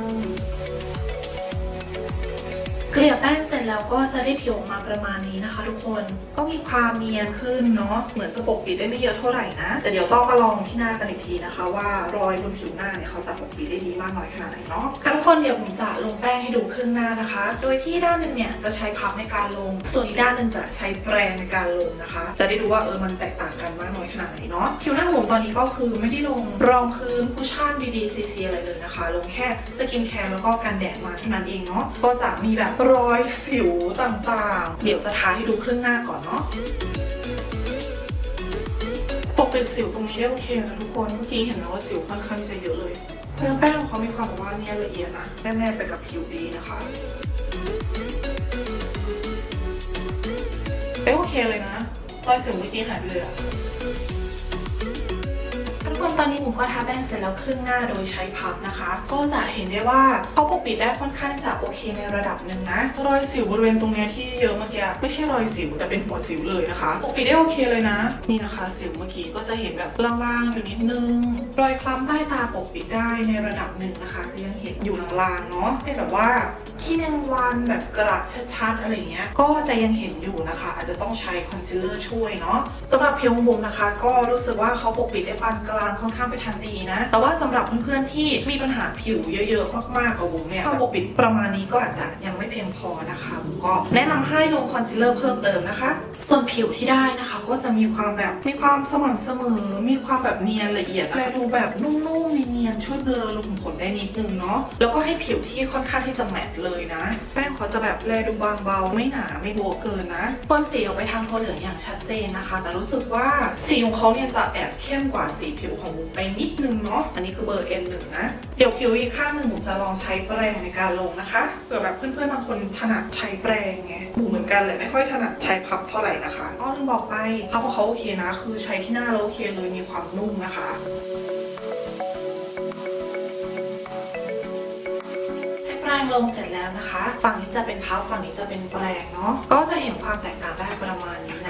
Música เกลี่ยแป้งเสร็จแล้วก็จะได้ผิวออกมาประมาณนี้นะคะ ทุกคน ก็มีความเนียนขึ้นเนาะ เหมือนจะปกปิดได้ไม่เยอะเท่าไหร่นะ แต่เดี๋ยวต้องมาลองที่หน้ากันอีกทีนะคะ ว่ารอยบนผิวหน้าเนี่ยเขาจะปกปิดได้ดีมากน้อยขนาดไหนเนาะค่ะทุกคนเดี๋ยวผมจะลงแป้งให้ดูครึ่งหน้านะคะ โดยที่ด้านหนึ่งเนี่ยจะใช้พับในการลง ส่วนอีกด้านหนึ่งจะใช้แปรงในการลงนะคะ จะได้ดูว่าเออมันแตกต่างกันมากน้อยขนาดไหนเนาะ ผิวหน้าผมตอนนี้ก็คือไม่ได้ลงรองพื้นคุชชั่น BB CC อะไรเลยนะคะ ลงแค่สกินแคร์แล้วก็กันแดดมาเท่านั้นเองเนาะ ก็จะมีแบบรอยสิวต่างๆ เดี๋ยวจะทาให้ดูครึ่งหน้าก่อนเนาะปกปิดสิวตรงนี้ได้โอเคนะทุกคน เมื่อกี้เห็นแล้วว่าสิวค่อนข้างจะเยอะเลยเนื้อแป้งเขามีความแบบว่าเนียละเอียดนะแน่ๆไปกับผิวดีนะคะเอ้ยโอเคเลยนะรอยสิวเมื่อกี้หายไปเลยอะ คนตอนนี้ผมก็ทาแป้งเสร็จแล้วครึ่งหน้าโดยใช้พับนะคะ ก็จะเห็นได้ว่าเขาปกปิดได้ค่อนข้างจะโอเคในระดับหนึ่งนะ รอยสิวบริเวณตรงเนี้ยที่เยอะเมื่อกี้ไม่ใช่รอยสิวแต่เป็นหัวสิวเลยนะคะปกปิดได้โอเคเลยนะ นี่นะคะ สิวเมื่อกี้ก็จะเห็นแบบล่างๆอยู่นิดนึง รอยคล้ำใต้ตาปกปิดได้ในระดับหนึ่งนะคะจะยังเห็นอยู่ลางๆเนาะเป็นแบบว่าขี้แมงวันแบบกระชัดๆอะไรเงี้ยก็จะยังเห็นอยู่นะคะ อาจจะต้องใช้คอนซีลเลอร์ช่วยเนาะสำหรับผิวของบุ๋มนะคะ ก็รู้สึกว่าเขาปกปิดได้ปานกลางค่อนข้างไปทางดีนะ แต่ว่าสำหรับเพื่อนๆที่มีปัญหาผิวเยอะๆ มากๆกับบุ๋มเนี่ยถ้าปกปิดประมาณนี้ก็อาจจะยังไม่เพียงพอนะคะบุ๋มก็แนะนำให้ลงคอนซีลเลอร์เพิ่มเติมนะคะ ส่วนผิวที่ได้นะคะ ก็จะมีความแบบมีความสม่ำเสมอ มีความแบบเนียนละเอียดและดูแบบนุ่มๆเนียนๆช่วยเบลอรูขุมขนได้นิดนึงเนาะแล้วก็ให้ผิวที่ค่อนข้างที่จะแมตต์เลยนะ แป้งเขาจะแบบแลดูบางเบาไม่หนาไม่โบเกินนะพ่นสีออกไปทางโทนเหลืองอย่างชัดเจนนะคะ แต่รู้สึกว่าสีของเขาเนี่ยจะแอบเข้มกว่าสีผิวของบุ๋มไปนิดนึงเนาะ อันนี้คือเบอร์ N1 นะ เดี๋ยวผิวอีกข้างหนึ่งบุ๋มจะลองใช้แปรงในการลงนะคะเผื่อแบบเพื่อนๆบางคนถนัดใช้แปรงไงบุ๋มเหมือนกันเลยไม่ค่อยถนัดใช้พับเท่าไหร่นะคะอ้อลืมบอกไปพับของเขาโอเคนะ คือใช้ที่หน้าแล้วโอเคเลยมีความนุ่มนะคะให้แปรงลงเสร็จแล้วนะคะ ฝั่งนี้จะเป็นพับฝั่งนี้จะเป็นแปรงเนาะก็จะเห็นความแตกต่างได้ประมาณนี้นะ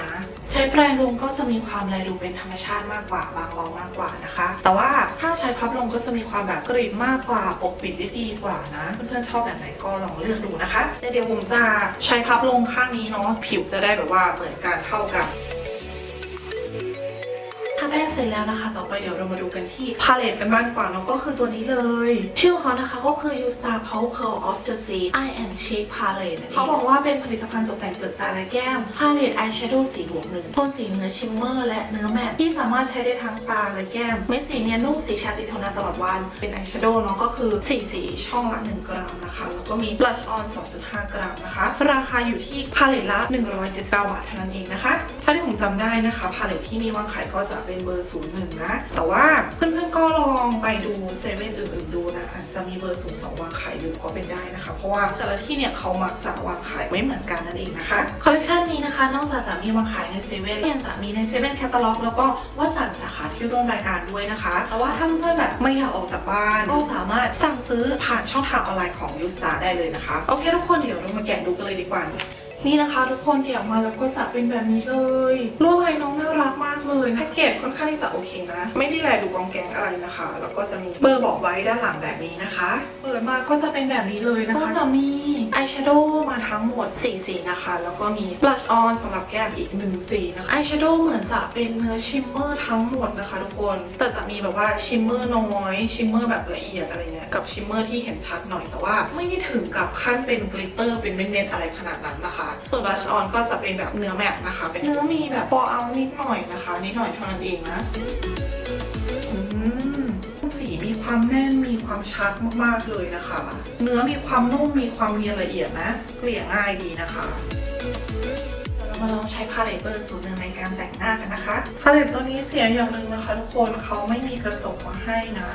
ใช้แปรงลงก็จะมีความแลดูเป็นธรรมชาติมากกว่าบางเบามากกว่านะคะ แต่ว่าถ้าใช้พับลงก็จะมีความแบบกรีดมากกว่าปกปิดได้ดีกว่านะ เพื่อนๆชอบแบบไหนก็ลองเลือกดูนะคะเดี๋ยวผมจะใช้พับลงข้างนี้เนาะผิวจะได้แบบว่าเหมือนกันเท่ากัน แป้งเสร็จแล้วนะคะ ต่อไปเดี๋ยวเรามาดูกันที่พาเลตกันบ้างกว่าเนาะก็คือตัวนี้เลย ชื่อเขานะคะก็คือ You Star Power Pearl of the Sea Eye and Cheek Palette เขาบอกว่าเป็นผลิตภัณฑ์ตกแต่งเปลือกตาและแก้มพาเลตอายแชโดว์สีบวกหนึ่งโทนสีเนื้อชิมเมอร์และเนื้อแมตที่สามารถใช้ได้ทั้งตาและแก้มเม็ดสีเนียนนุ่มสีชาติดทนนานตลอดวันเป็นอายแชโดว์เนาะก็คือสีสีช่องละ1กรัมนะคะแล้วก็มี blush on 2.5 กรัมนะคะ ราคาอยู่ที่พาเลตละ179บาทเท่านั้นเองนะคะถ้าที่ผมจำได้นะคะพาเลตที่มีวางขายก็จะเป็นเบอร์ 01 นะ แต่ว่าเพื่อนๆก็ลองไปดูเซเว่นอื่นๆดูนะอาจจะมีเบอร์ 02 วางขายอยู่ก็เป็นได้นะคะ เพราะว่าแต่ละที่เนี่ยเขามักจะวางขายไม่เหมือนกันนั่นเองนะคะคอลเลคชันนี้นะคะ นอกจากจะมีวางขายในเซเว่นยังจะมีในเซเว่นแคตตาล็อกแล้วก็วัสันสาขาที่ร่วมรายการด้วยนะคะแต่ว่าถ้าเพื่อนแบบไม่อยากออกจากบ้านก็สามารถสั่งซื้อผ่านช่องทางออนไลน์ของยูสตาได้เลยนะคะ โอเคทุกคนเดี๋ยวเรามาแกะดูกันเลยดีกว่า นี่นะคะทุกคนแกะออกมาแล้วก็จะเป็นแบบนี้เลยลวดลายน้องน่ารักมากเลยแพ็กเกจค่อนข้างที่จะโอเคนะ ไม่ได้แลดูกองแกงอะไรนะคะ แล้วก็จะมีเบอร์บอกไว้ด้านหลังแบบนี้นะคะเปิดมาก็จะเป็นแบบนี้เลยนะคะ ก็จะมีอายแชโดว์มาทั้งหมด4สีนะคะ แล้วก็มี blush on สำหรับแก้มอีก1สีนะคะอายแชโดว์เหมือนจะเป็นเนื้อชิมเมอร์ทั้งหมดนะคะทุกคน แต่จะมีแบบว่าชิมเมอร์น้อยชิมเมอร์แบบละเอียดอะไรเงี้ยกับชิมเมอร์ที่เห็นชัดหน่อยแต่ว่า ไม่ได้ถึงกับขั้นเป็นกลิตเตอร์เป็นเม็ดๆอะไรขนาดนั้นนะคะส่วน blush on ก็จะเป็นแบบเนื้อแมตต์นะคะ เป็นเนื้อมีแบบปอเอานิดหน่อยนะคะ นิดหน่อยเท่านั้นเองนะอืมสีมีความแน่นมีควความชัดมากๆเลยนะคะ เนื้อมีความนุ่มมีความเนียนละเอียดนะเกลี่ยง่ายดีนะคะเรามาลองใช้พาเลตเบอร์ศูนย์หนึ่งในการแต่งหน้ากันนะคะ พาเลตตัวนี้เสียอย่างหนึ่งนะคะทุกคนเขาไม่มีกระจกมาให้นะ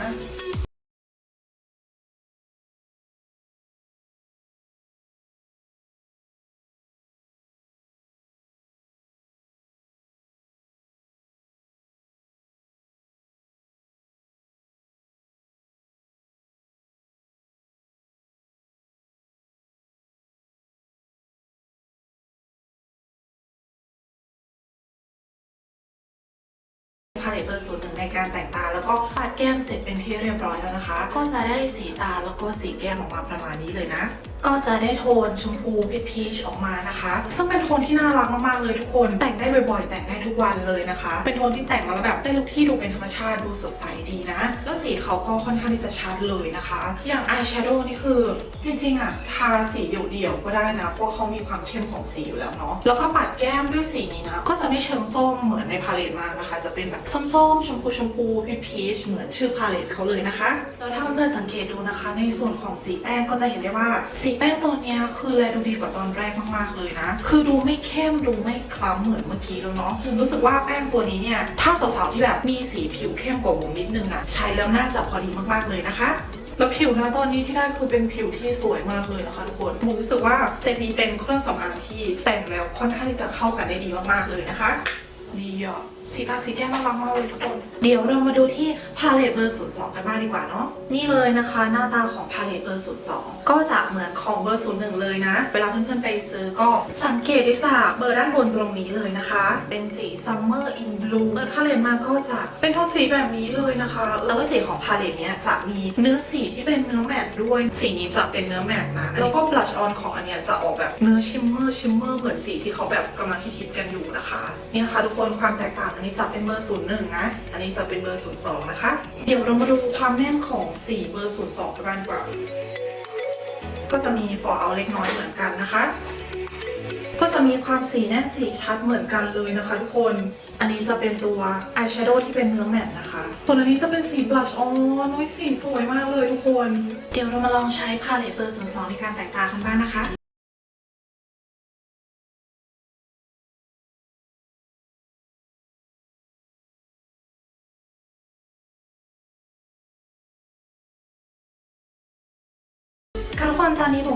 เลตอร์ศูนหนึ่งในการแต่งตา แล้วก็ปาดแก้มเสร็จเป็นที่เรียบร้อยแล้วนะคะ ก็จะได้สีตาแล้วก็สีแก้มออกมาประมาณนี้เลยนะก็จะได้โทนชมพูพีชออกมานะคะ ซึ่งเป็นโทนที่น่ารักมากๆเลยทุกคน แต่งได้บ่อยๆ แต่งได้ทุกวันเลยนะคะ เป็นโทนที่แต่งแล้วแบบได้ลุคที่ดูเป็นธรรมชาติดูสดใสดีนะ แล้วสีเขาก็ค่อนข้างที่จะชัดเลยนะคะ อย่างอายแชโดว์นี่คือ จริงๆอะทาสีเดี่ยวๆก็ได้นะ เพราะเขามีความเข้มของสีอยู่แล้วเนาะ แล้วก็ปัดแก้มด้วยสีนี้นะ ก็จะไม่เชิงส้มเหมือนในพาเลตมากนะคะ จะเป็นแบบส้มๆ ชมพูชมพูพีพชเหมือนชื่อพาเลตเขาเลยนะคะ แล้วถ้าเพื่อนๆสังเกตดูนะคะ ในส่วนของสีแป้งก็จะเห็นได้ว่าสีแป้งตัวนี้คือแลดูดีกว่าตอนแรกมากๆเลยนะ คือดูไม่เข้มดูไม่คล้ำเหมือนเมื่อกี้แล้วเนาะคือรู้สึกว่าแป้งตัวนี้เนี่ย ถ้าสาวๆที่แบบมีสีผิวเข้มกว่าผมนิดนึงอะใช้แล้วน่าจะพอดีมากๆเลยนะคะแล้วผิวน้าตอนนี้ที่ได้คือเป็นผิวที่สวยมากเลยนะคะทุกคนผมรู้สึกว่าเซตนี้เป็นเครื่องสำอางที่แต่งแล้วค่อนข้างที่จะเข้ากันได้ดีมากๆเลยนะคะดีอะ สีตาสีแก้มน่ารักมากเลยทุกคน เดี๋ยวเรามาดูที่พาเลตเบอร์ศูนย์สองกันบ้างดีกว่าเนาะ นี่เลยนะคะ หน้าตาของพาเลตเบอร์ศูนย์สองก็จะเหมือนของเบอร์ศูนย์หนึ่งเลยนะ เวลาเพื่อนๆไปซื้อก็สังเกตได้จากเบอร์ด้านบนตรงนี้เลยนะคะ เป็นสี Summer in Blue เปิด พาเลตมาก็จะเป็นโทนสีแบบนี้เลยนะคะ แล้วก็สีของพาเลตเนี้ยจะมีเนื้อสีที่เป็นเนื้อแมตด้วย สีนี้จะเป็นเนื้อแมตนะ แล้วก็บลัชออนของอันเนี้ยจะออกแบบเนื้อชิมเมอร์ชิมเมอร์เหมือนสีที่เขาแบบกำลังฮิตๆกันอยู่นะคะนี่นะคะทุกคนความแตกต่างอันนี้จะเป็นเบอร์ศูนย์หนึ่งนะ อันนี้จะเป็นเบอร์ศูนย์สองนะคะ เดี๋ยวเรามาดูความแน่นของสีเบอร์ศูนย์สองกันกว่าก็จะมีฟอร์เอาเล็กน้อยเหมือนกันนะคะ ก็จะมีความสีแน่นสีชัดเหมือนกันเลยนะคะทุกคน อันนี้จะเป็นตัวอายแชโดว์ที่เป็นเนื้อแมตต์นะคะ ส่วนอันนี้จะเป็นสีบลัชออนอุ้ยสีสวยมากเลยทุกคน เดี๋ยวเรามาลองใช้พาเลตเบอร์ส่วนสองในการแต่งตากันบ้างนะคะ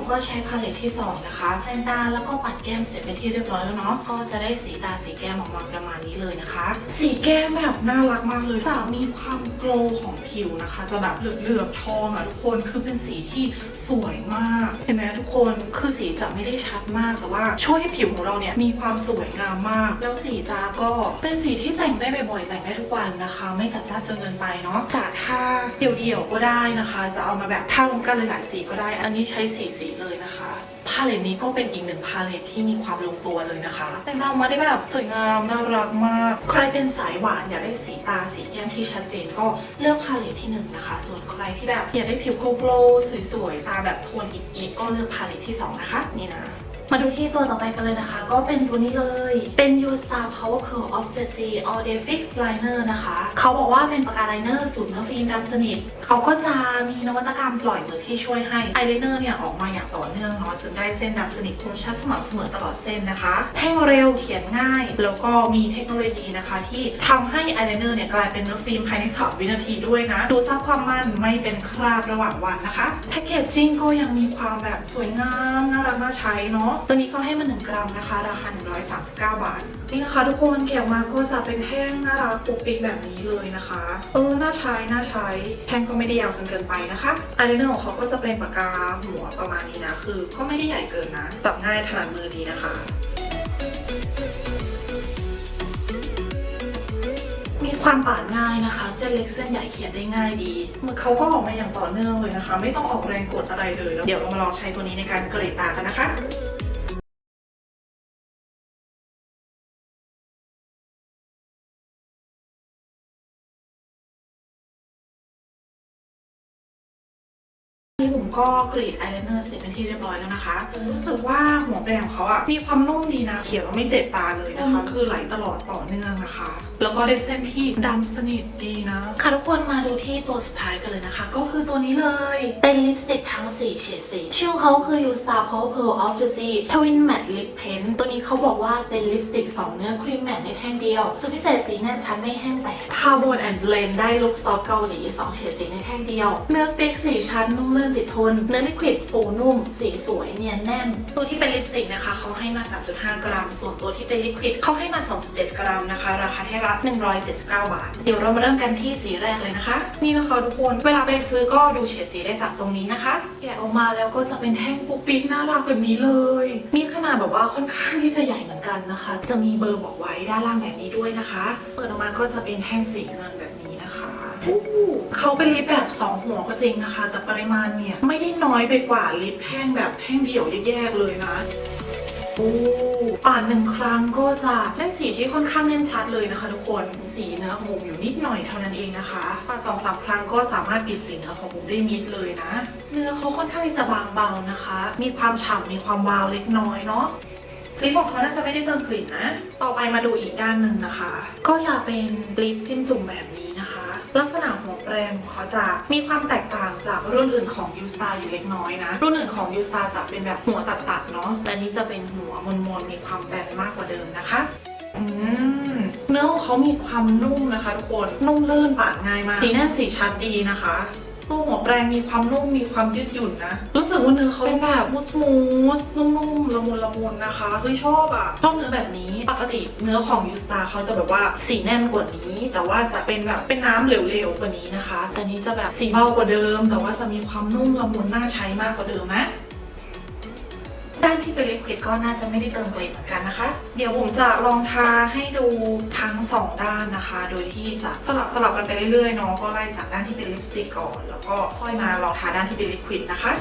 มก็ใช้พาเลตที่2นะคะแต่งตาแล้วก็ปัดแก้มเสร็จเป็นที่เรียบร้อยแล้วเนาะก็จะได้สีตาสีแก้มออกมาประมาณนี้เลยนะคะ สีแก้มแบบน่ารักมากเลยจะมีความโกลของผิวนะคะ จะแบบเหลือบๆทองอะทุกคนคือเป็นสีที่สวยมาก เห็นไหมทุกคนคือสีจะไม่ได้ชัดมากแต่ว่าช่วยให้ผิวของเราเนี่ยมีความสวยงามมาก แล้วสีตาก็เป็นสีที่แต่งได้บ่อยๆแต่งได้ทุกวันนะคะ ไม่จัดจ้านจนเกินไปเนาะจะทาเดี่ยวๆก็ได้นะคะ จะเอามาแบบท่ารวมกันหลายๆสีก็ได้ อันนี้ใช้สีสีเลยนะคะพาเลตนี้ก็เป็นอีกหนึ่งพาเลตที่มีความลงตัวเลยนะคะ แต่งออกมาได้แบบสวยงามน่ารักมาก ใครเป็นสายหวานอยากได้สีตาสีแก้มที่ชัดเจนก็เลือกพาเลตที่หนึ่งนะคะ ส่วนใครที่แบบอยากได้ผิวโกลว์สวยๆตาแบบโทนอีกๆก็เลือกพาเลตที่สองนะคะ นี่นะ มาดูที่ตัวต่อไปกันเลยนะคะ ก็เป็นตัวนี้เลย เป็น U Star Power Curl of the Sea All Day Fix Liner นะคะ เขาบอกว่าเป็นปากกาไลเนอร์สูตรเนื้อฟิล์มดำสนิท เขาก็จะมีนวัตกรรมปล่อยมือที่ช่วยให้ไอไลเนอร์เนี่ย ออกมาอย่างต่อเนื่องเนาะจนได้เส้นดำสนิทคมชัดสม่ำเสมอตลอดเส้นนะคะแห้งเร็วเขียนง่าย แล้วก็มีเทคโนโลยีนะคะ ที่ทำให้ไอไลเนอร์เนี่ยกลายเป็นเนื้อฟิล์มภายใน3วินาทีด้วยนะ ดูซับความมันไม่เป็นคราบระหว่างวันนะคะแพคเกจจิ้งก็ยังมีความแบบสวยงามน่ารักน่าใช้เนาะตัวนี้ก็ให้มา 1 กรัมนะคะ ราคา 139 บาท นี่นะคะทุกคนแกะมาก็จะเป็นแท่งน่ารักปุกปิกแบบนี้เลยนะคะ เออ น่าใช้ น่าใช้ แท่งก็ไม่ได้ยาวจนเกินไปนะคะอายไลเนอร์ของเขาก็จะเป็นปากกาหัวประมาณนี้นะ คือก็ไม่ได้ใหญ่เกินนะ จับง่ายถนัดมือดีนะคะมีความปาดง่ายนะคะ เส้นเล็กเส้นใหญ่เขียนได้ง่ายดีมือเขาก็ออกมาอย่างต่อเนื่องเลยนะคะ ไม่ต้องออกแรงกดอะไรเลยแล้วเดี๋ยวเรามาลองใช้ตัวนี้ในการเกลี่ยตากันนะคะ ก็กรีดอายไลเนอร์เสร็จเป็นที่เรียบร้อยแล้วนะคะ รู้สึกว่าหัวแปรงของเขาอะมีความนุ่มดีนะ เขียนแล้วไม่เจ็บตาเลยนะคะ คือไหลตลอดต่อเนื่องนะคะ แล้วก็ได้เส้นที่ดำสนิทดีนะ ค่ะทุกคนมาดูที่ตัวสุดท้ายกันเลยนะคะ ก็คือตัวนี้เลย เป็นลิปสติกทั้ง4เฉดสีชื่อเขาคือ You Star Pearl Pearl of the Sea Twin Matte Lip Pen ตัวนี้เขาบอกว่าเป็นลิปสติก2เนื้อครีมแมตในแท่งเดียวส่วนพิเศษสีแน่นชัดไม่แห้งแตกทาบนแอนด์เบลนได้ลุคซอฟต์เกาหลี2เฉดสีในแท่งเดียว เนื้อสติ๊กสีชั้นนุ่มลื่นติดทนเนื้อลิควิดฟูนุ่ม สีสวยเนียนแน่น ตัวที่เป็นลิปสติกนะคะเขาให้มา 3.5 กรัม ส่วนตัวที่เป็นลิควิดเขาให้มา 2.7 กรัมนะคะ ราคาแท่ละ 179 บาท เดี๋ยวเรามาเริ่มกันที่สีแรกเลยนะคะ นี่นะคะทุกคน เวลาไปซื้อก็ดูเฉดสีได้จากตรงนี้นะคะ แกะออกมาแล้วก็จะเป็นแท่งปุ๊กปิ๊กน่ารักแบบนี้เลย มีขนาดแบบว่าค่อนข้างที่จะใหญ่เหมือนกันนะคะ จะมีเบอร์บอกไว้ด้านล่างแบบนี้ด้วยนะคะ เปิดออกมาก็จะเป็นแท่งสีเงินแบบ เขาเป็นลิปแบบ 2 หัวก็จริงนะคะ แต่ปริมาณเนี่ย ไม่ได้น้อยไปกว่าลิปแท่งแบบแท่งเดี่ยวแยกๆเลยนะโอ้ป่านหนึ่งครั้งก็จะได้สีที่ค่อนข้างแน่นชัดเลยนะคะทุกคนสีเนื้อของมุมอยู่นิดหน่อยเท่านั้นเองนะคะป่านสองสามครั้งก็สามารถปิดสีเนื้อของมุมได้มิดเลยนะ เนื้อเขาค่อนข้างจะบางเบานะคะ มีความฉ่ำมีความวาวเล็กน้อยเนาะลิปของเขาน่าจะไม่ได้เติมกลิ่นนะ ต่อไปมาดูอีกด้านหนึ่งนะคะ ก็จะเป็นลิปจิ้มจุ่มแบบนี้ ลักษณะหัวแปรงของเขาจะมีความแตกต่างจากรุ่นอื่นของ u s t a r อยู่เล็กน้อยนะ รุ่นอื่นของ u s t a r จะเป็นแบบหัวตัดๆเนาะแต่อันนี้จะเป็นหัวมนๆมีความแบนมากกว่าเดิมนะคะอืมเนื้อของเขามีความนุ่มนะคะทุกคน นุ่มลื่นปาดง่ายมาก สีแน่นสีชัดดีนะคะ ตู้หัวแปรงมีความนุ่มมีความยืดหยุ่นนะ รู้สึกว่าเนื้อเขาเป็นแบบมูสมูสนุ่มๆละมุนละมุนนะคะเฮ้ยชอบอะชอบเนื้อแบบนี้ปกติเนื้อของยูสตาเขาจะแบบว่าสีแน่นกว่านี้ แต่ว่าจะเป็นแบบเป็นน้ำเหลวๆกว่านี้นะคะ แต่นี้จะแบบสีเบากว่าเดิม แต่ว่าจะมีความนุ่มละมุนน่าใช้มากกว่าเดิมนะ ด้านที่เป็นลิควิดก็น่าจะไม่ได้เติมกล็ดเหมือนกันนะคะ เดี๋ยวผมจะลองทาให้ดูทั้งสองด้านนะคะ โดยที่จะสลับสลับกันไปเรื่อยๆเนาะก็ไล่จากด้านที่เป็นลิปสติกก่อน แล้วก็ค่อยมาลองทาด้านที่เป็นลิควิดนะคะ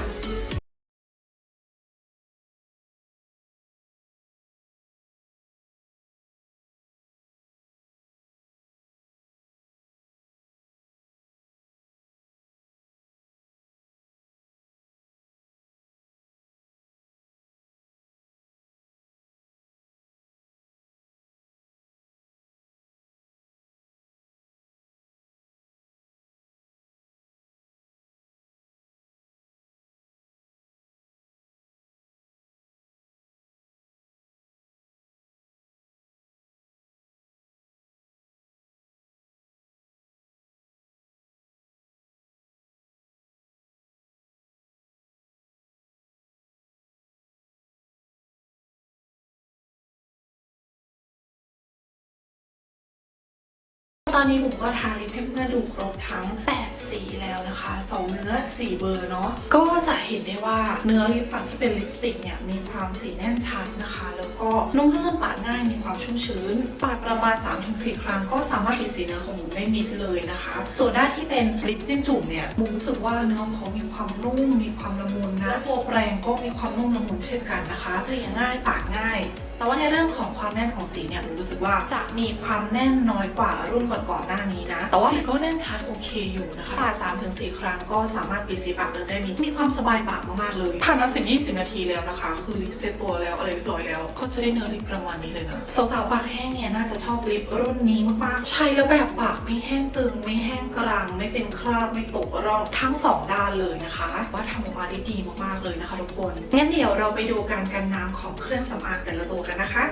อนนี้ผมก็ทาลิปให้เพื่อนดูครบทั้ง 8 สีแล้วนะคะ 2 เนื้อ 4 เบอร์เนาะ ก็จะเห็นได้ว่าเนื้อลิปฝั่งที่เป็นลิปสติกเนี่ยมีความสีแน่นชัดนะคะ แล้วก็นุ่มลื่นปาดง่ายมีความชุ่มชื้น ปาดประมาณ 3-4 ครั้ง ก็สามารถปิดสีเนื้อของหมูได้มิดเลยนะคะ ส่วนด้านที่เป็นลิปจิ้มจุ่มเนี่ยหมูรู้สึกว่าเนื้อของเขามีความนุ่ม มีความละมุนนะและตัวแปรงก็มีความนุ่มละมุนเช่นกันนะคะเกลี่ยง่ายปาดง่าย แต่ว่าในเรื่องของความแน่นของสีเนี่ยผมรู้สึกว่าจะมีความแน่นน้อยกว่ารุ่นก่อนๆหน้านี้นะ แต่ว่าสีก็แน่นชัดโอเคอยู่นะคะปาดสามถึงสี่ครั้งก็สามารถปิดสีปากเดินได้มีมีความสบายปากมากๆเลยผ่านมาสิบยี่สิบนาทีแล้วนะคะ คือลิปเซตตัวแล้วอะไรเรียบร้อยแล้ว ก็จะได้เนื้อลิปประมาณนี้เลยนะสาวๆปากแห้งเนี่ยน่าจะชอบลิปรุ่นนี้มากๆใช้แล้วแบบปากไม่แห้งตึงไม่แห้งกรัง ไม่เป็นคราบไม่ตกร่องทั้งสองด้านเลยนะคะ ว่าทำออกมาได้ดีมากๆเลยนะคะทุกคนงั้นเดี๋ยวเราไปดูการกันน้ำของเครื่องสำอางแต่ละตัวกันนะคะ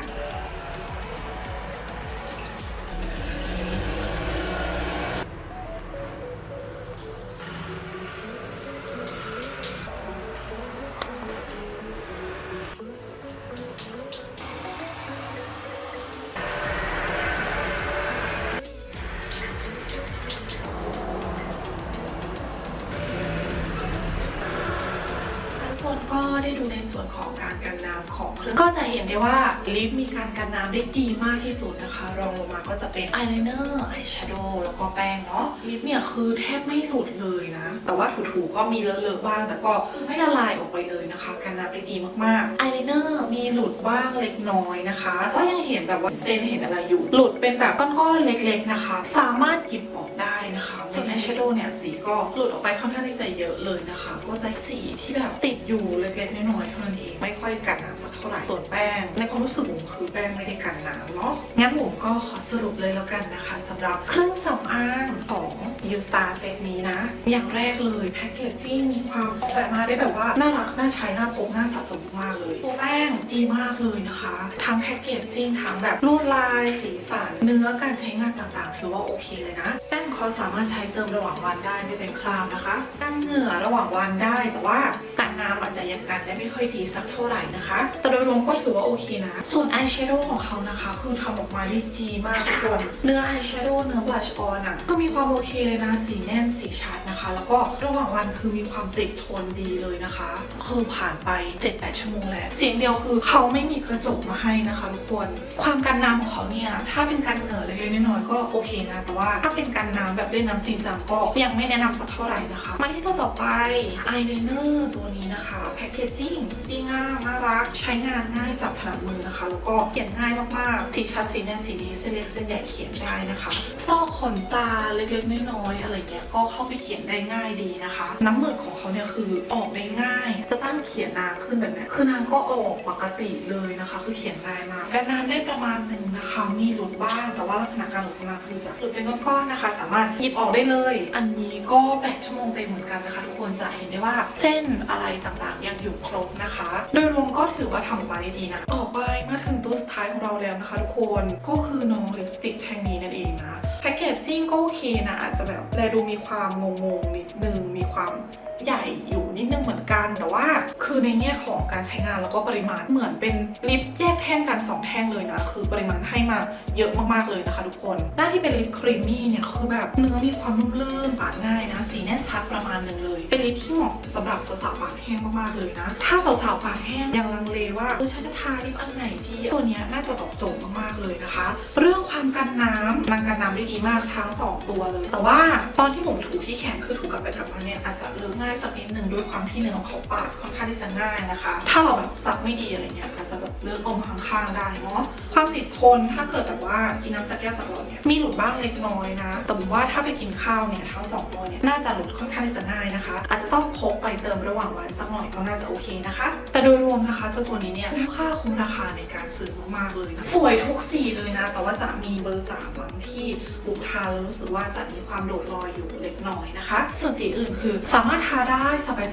คนก็ได้ดูในส่วนของการกันน้ำของเครื่องก็จะเห็นได้ว่าลิปมีการกันน้ำได้ดีมากที่สุดนะคะ รองลงมาก็จะเป็นอายไลเนอร์อายแชโดว์แล้วก็แป้งเนาะลิปเนี่ยคือแทบไม่หลุดเลยนะ แต่ว่าถูๆก็มีเลอะๆบ้าง แต่ก็ไม่ละลายออกไปเลยนะคะ กันน้ำได้ดีมากๆอายไลเนอร์มีหลุดบ้างเล็กน้อยนะคะ ก็ยังเห็นแบบว่าเซนเห็นอะไรอยู่ หลุดเป็นแบบก้อนๆเล็ก ๆนะคะ สามารถหยิบออกได้ นะคะส่วนอายแชโดว์เนี่ยสีก็หลุดออกไปค่อนข้างที่จะเยอะเลยนะคะ ก็ใช้สีที่แบบติดอยู่เล็กๆน้อยๆเท่านั้นเองไม่ค่อยกัดน้ำสักเท่าไหร่ส่วนแป้ง ในความรู้สึกผมคือแป้งไม่ได้กันน้ำเนาะงั้นผมก็ขอสรุปเลยแล้วกันนะคะสำหรับเครื่องสำอางของยูสตาเซตนี้นะ อย่างแรกเลยแพคเกจจิ้งมีความออกแบบมาได้แบบว่า น่ารัก น่าใช้ น่าพกน่าสะสมมากเลยตัวแป้งดีมากเลยนะคะ ทั้งแพคเกจจิ้งทั้งแบบลวดลาย สีสัน เนื้อการใช้งานต่างๆ ถือว่าโอเคเลยนะ แป้งเขาสามารถใช้เติมระหว่างวันได้ไม่เป็นคราบนะคะกันเหงื่อระหว่างวันได้แต่ว่ากันน้ำอาจจะยังกันได้ไม่ค่อยดีสักเท่าไหร่นะคะแต่โดยรวมก็ถือว่าโอเคนะ ส่วนอายแชโดว์ของเขานะคะ คือทำออกมาได้ดีมากทุกคนเนื้ออายแชโดว์เนื้อบลัชออนอะก็มีความโอเคเลยนะ สีแน่นสีชัดนะคะ แล้วก็ระหว่างวันคือมีความติดทนดีเลยนะคะ คือผ่านไป 7-8 ชั่วโมงแล้วเสียงเดียวคือเขาไม่มีกระจกมาให้นะคะทุกคนความกันน้ำของเขาเนี่ยถ้าเป็นกันเหงื่อเล็กๆน้อยๆก็โอเคนะแต่ว่าถ้าเป็นกันน้ำแบบเล่นน้ำจริงจังก็ยังไม่แนะนำสักเท่าไหร่นะคะมาที่ตัวต่อไปอายไลเนอร์ตัวนี้นะคะแพคเกจจิ้งดีงามน่ารักใช้งานง่ายจับถนัดมือนะคะ แล้วก็เขียนง่ายมากๆสีชัดสีแน่นสีดีเส้นเล็กเส้นใหญ่เขียนได้นะคะซอกขนตาเล็กๆน้อยๆอะไรเงี้ยก็เข้าไปเขียนได้ง่ายดีนะคะ น้ำหมึกของเขาเนี่ยคือออกได้ง่าย จะตั้งเขียนนางขึ้นแบบนี้คือนางก็ออกปกติเลยนะคะ คือเขียนง่ายมากกันนานได้ประมาณหนึ่งนะคะ มีหลุดบ้างแต่ว่าลักษณะการหลุดของนางคือจะหลุดเป็นก้อนๆนะคะ สามารถหยิบออกได้เลย อันนี้ก็แปดชั่วโมงเต็มเหมือนกันนะคะ ทุกคนจะเห็นได้ว่าเส้นอะไรต่างๆยังอยู่ครบนะคะ โดยรวมก็ถือว่าทำออกมาได้ดีนะต่อไปมาถึงตัวสุดท้ายของเราแล้วนะคะทุกคนก็คือน้องลิปสติกแท่งนี้นั่นเองนะแพคเกจจิ้งก็โอเคนะอาจจะแบบแลดูมีความงงๆนิดนึงมีความ ใหญ่อยู่นิดนึงเหมือนกัน แต่ว่าคือในแง่ของการใช้งานแล้วก็ปริมาณเหมือนเป็นลิปแยกแท่งกันสองแท่งเลยนะ คือปริมาณให้มาเยอะมากๆเลยนะคะทุกคน หน้าที่เป็นลิปครีมมี่เนี่ยคือแบบเนื้อมีความนุ่มลื่นปาดง่ายนะ สีแน่นชัดประมาณนึงเลย เป็นลิปที่เหมาะสำหรับสาวๆปากแห้งมากๆเลยนะ ถ้าสาวๆปากแห้งยังลังเลว่าเออฉันจะทาลิปอันไหนดีตัวนี้น่าจะตอบโจทย์มากๆเลยนะคะ เรื่องความกันน้ำนางกันน้ำได้ดีมากทั้งสองตัวเลย แต่ว่าตอนที่ผมถูที่แขนคือถูกับไปกับมาเนี่ยอาจจะเลอะง่ายสักนิดหนึ่งด้วยความที่เนื้อของเขาปาดค่อนข้างที่จะง่ายนะคะ ถ้าเราแบบซักไม่ดีอะไรเงี้ยอาจจะแบบเลือะอมข้างๆได้เนาะความติดทนถ้าเกิดแบบว่ากินน้ำจากแก้วจากหลอดเนี่ยมีหลุดบ้างเล็กน้อยนะแต่ผมว่าถ้าไปกินข้าวเนี่ยทั้งสองตัวเนี่ยน่าจะหลุดค่อนข้างที่จะง่ายนะคะ อาจจะต้องพกไปเติมระหว่างวันสักหน่อยก็น่าจะโอเคนะคะ แต่โดยรวมนะคะเจ้าตัวนี้เนี่ยคุ้มค่าคุ้มราคาในการซื้อมากๆเลยสวยทุกสีเลยนะ แต่ว่าจะมีเบอร์สามบางที่บุกทาแล้วรู้สึกว่าจะมีความโดดลอยอยู่เล็กน้อยนะคะ ส่วนสีอื่นคือสามารถทาาได้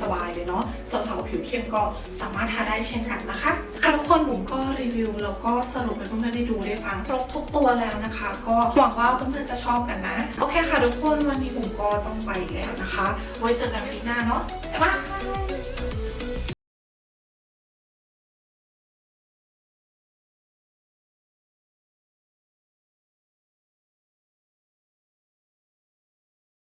สบายๆเลยเนาะสาวๆผิวเข้มก็สามารถทาได้เช่นกันนะคะค่ะทุกคนผมก็รีวิวแล้วก็สรุปให้เพื่อนๆได้ดูได้ฟังครบทุกตัวแล้วนะคะ ก็หวังว่าเพื่อนๆจะชอบกันนะ โอเคค่ะทุกคนวันนี้ผมก็ต้องไปแล้วนะคะ ไว้เจอกันคลิปหน้าเนาะบ๊ายบาย